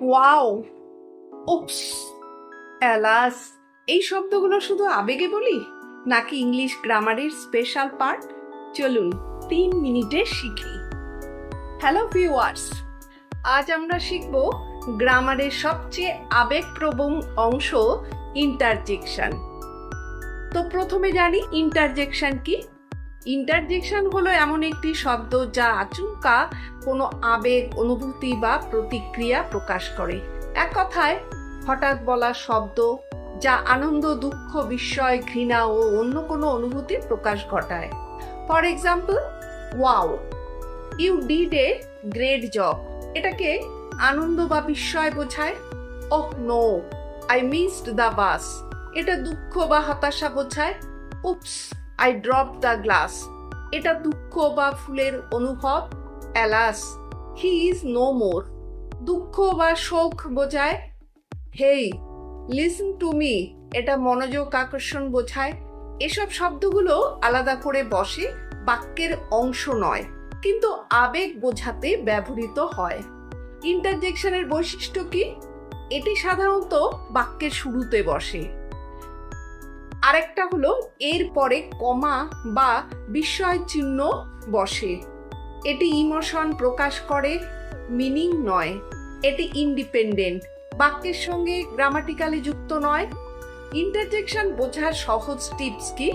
Wow. ওপস alas, এই শব্দগুলো শুধু আবেগে বলি, নাকি ইংলিশ গ্রামারের স্পেশাল পার্ট? চলুন, তিন মিনিটে শিখি। হ্যালো ভিউয়ার্স, আজ আমরা শিখব গ্রামারের সবচেয়ে আবেগপ্রবণ অংশ ইন্টারজেকশন। তো প্রথমে জানি ইন্টারজেকশন কি? ইন্টারজেকশন হলো এমন একটি শব্দ যা আচমকা কোনো আবেগ, অনুভূতি বা প্রতিক্রিয়া প্রকাশ করে। এক কথায়, হঠাৎ বলা শব্দ যা আনন্দ, দুঃখ, বিস্ময়, ঘৃণা ও অন্য কোনো অনুভূতির প্রকাশ ঘটায়। For example wow you did a great job এটাকে আনন্দ বা বিস্ময় বোঝায়। ওহ no I missed the bus এটা দুঃখ বা হতাশা বোঝায়। Oops I drop the glass এটা দুঃখ বা ফুলের অনুভব? Alas he is no more দুঃখ বা শোক বোঝায়? হেই লিসন টু মি এটা মনোযোগ আকর্ষণ বোঝায়। এসব শব্দগুলো আলাদা করে বসে বাক্যের অংশ নয়, কিন্তু আবেগ বোঝাতে ব্যবহৃত হয়। ইন্টারজেকশনের বৈশিষ্ট্য কি? এটি সাধারণত বাক্যের শুরুতে বসে। আরেকটা হলো, এর পরে কমা বা বিস্ময় চিহ্ন বসে। এটি ইমোশন প্রকাশ করে, মিনিং নয়। এটি ইন্ডিপেন্ডেন্ট, বাক্যের সঙ্গে গ্রামাটিক্যালি যুক্ত নয়। ইন্টারজেকশন বোঝার সহজ টিপস কি?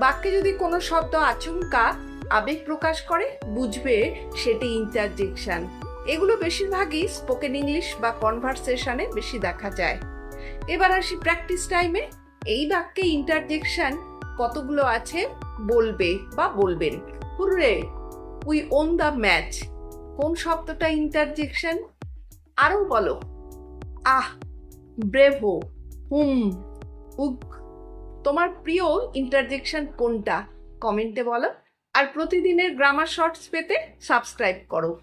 বাক্যে যদি কোনো শব্দ আচমকা আবেগ প্রকাশ করে, বুঝবে সেটি ইন্টারজেকশন। এগুলো বেশিরভাগই স্পোকেন ইংলিশ বা কনভারসেশনে বেশি দেখা যায়। এবার আসি প্র্যাকটিস টাইমে এই বাক্যে ইন্টারজেকশন কতগুলো আছে? বলবে বা বলবেন। Hurray we won the match কোন শব্দটা ইন্টারজেকশন আরও বলো। Ah, bravo, hmm, ugh. তোমার প্রিয় ইন্টারজেকশন কোনটা? কমেন্টে বলো। আর প্রতিদিনের গ্রামার শর্টস পেতে সাবস্ক্রাইব করো।